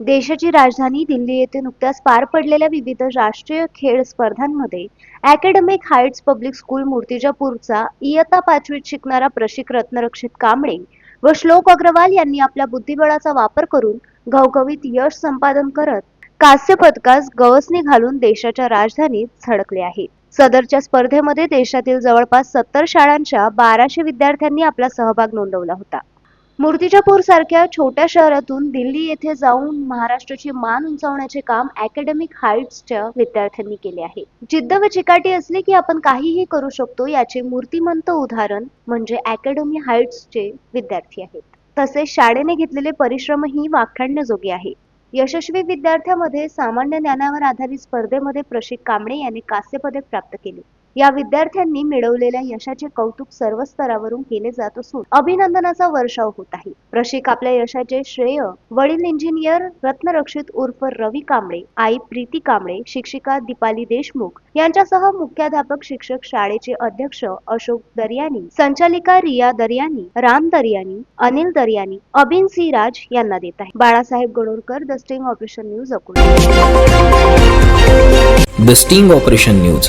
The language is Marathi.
देशाची राजधानी दिल्ली येथे नुकत्याच पार पडलेल्या विविध राष्ट्रीय खेळ स्पर्धांमध्ये अकॅडमिक हाईट्स पब्लिक स्कूल मूर्तिजापूरचा इयत्ता पाचवीत शिकणारा प्रशिक रत्नरक्षित कांबळे व श्लोक अग्रवाल यांनी आपल्या बुद्धिबळाचा वापर करून घवघवीत यश संपादन करत कांस्य पदकास गवसणी घालून देशाच्या राजधानीत झळकले आहे. सदरच्या स्पर्धेमध्ये देशातील जवळपास सत्तर शाळांच्या बाराशे विद्यार्थ्यांनी आपला सहभाग नोंदवला होता. मूर्तिजापूर सारख्या छोट्या शहरातून दिल्ली येथे जाऊन महाराष्ट्राची मान उंचावण्याचे काम अकॅडमिक हाईट्सच्या विद्यार्थ्यांनी केले आहे. जिद्द व चिकाटी असली की आपण काहीही करू शकतो याचे मूर्तिमंत उदाहरण म्हणजे अकॅडमी हाईट्सचे विद्यार्थी आहेत. तसेच शाळेने घेतलेले परिश्रमही वाखाणण्याजोगे आहे. यशस्वी विद्यार्थ्यामध्ये सामान्य ज्ञानावर आधारित स्पर्धेमध्ये प्रशिक कांबळे यांनी कांस्य पदक प्राप्त केले. या विद्यार्थ्यांनी मिळवलेल्या यशाचे कौतुक सर्व स्तरावरून केले जात असून अभिनंदनाचा वर्षाव होत आहे. प्रशिक आपल्या यशाचे श्रेय वडील इंजिनियर रत्नरक्षित उर्फ रवी कांबळे आई प्रीती कांबळे शिक्षिका दीपाली देशमुख यांच्यासह मुख्याध्यापक शिक्षक शाळेचे अध्यक्ष अशोक दर्यानी संचालिका रिया दर्यानी राम दर्यानी अनिल दर्यानी अबिन सिराज यांना देत आहे Balasaheb Ganorkar the sting operation news Akola. The sting operation news.